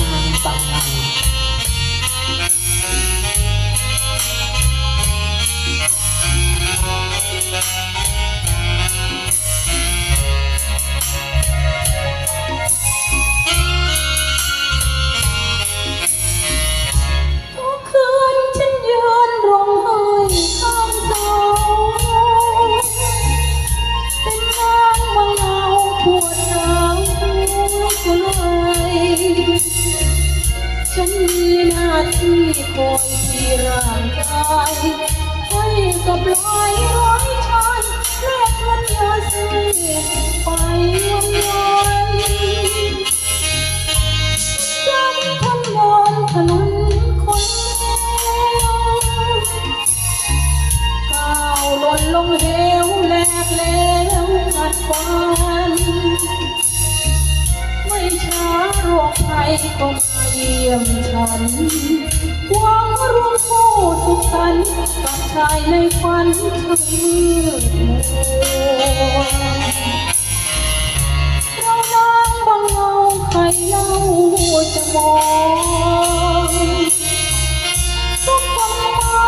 นางบ ที่คอยที่ร่างกายให้กับรอยร้อยชายแลกวันยาเสไปวันวันจำคำนอนถนนคนเดียวก้าวหล่นลงเหวแหลกแล้วกัดฟันไม่ช้าโรคภัยก็ เยี่ยมฉันหวังร่วมผู้สุขสันต์กับชายในฝันช่างมืดมัวเรานางบางเงาใครเล่าจะมองต้องฟังไม้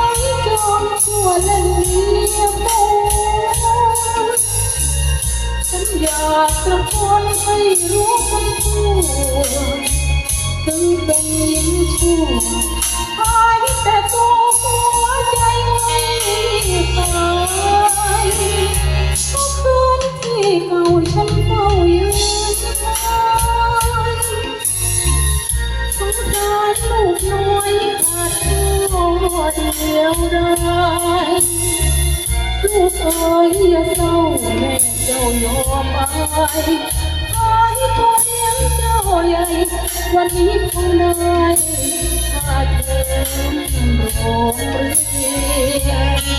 จอมชั่วเล่นเมียโมฉันอยากกระโนให้รู้กันทั่ว ถึงเป็นหญิงชั่วหายแต่ตัวหัวใจไม่ตายก็คืนที่เก่าฉันเฝ้ายืนนานสงสารลูกน้อยขาดพ่อเดียวได้ลูกเอ๋ยอย่าเศร้าแม่เจ้ายอมอายหายตัว วันนี้คงได้ค่าเทอมโรงเรียน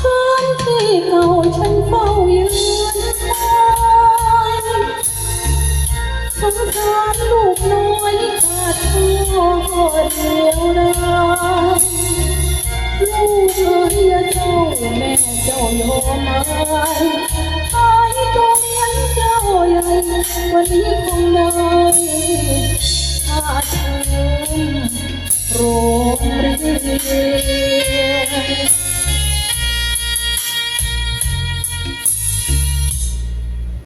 คืนที่เก่าฉันเฝ้ายืน สงขารลูกน้อยขาดพ่อเดียวดายลูกเอ๋ยอเจ้าแม่เจ้ายอมอายหายตัวเลี้ยงเจ้าใหญ่วันนี้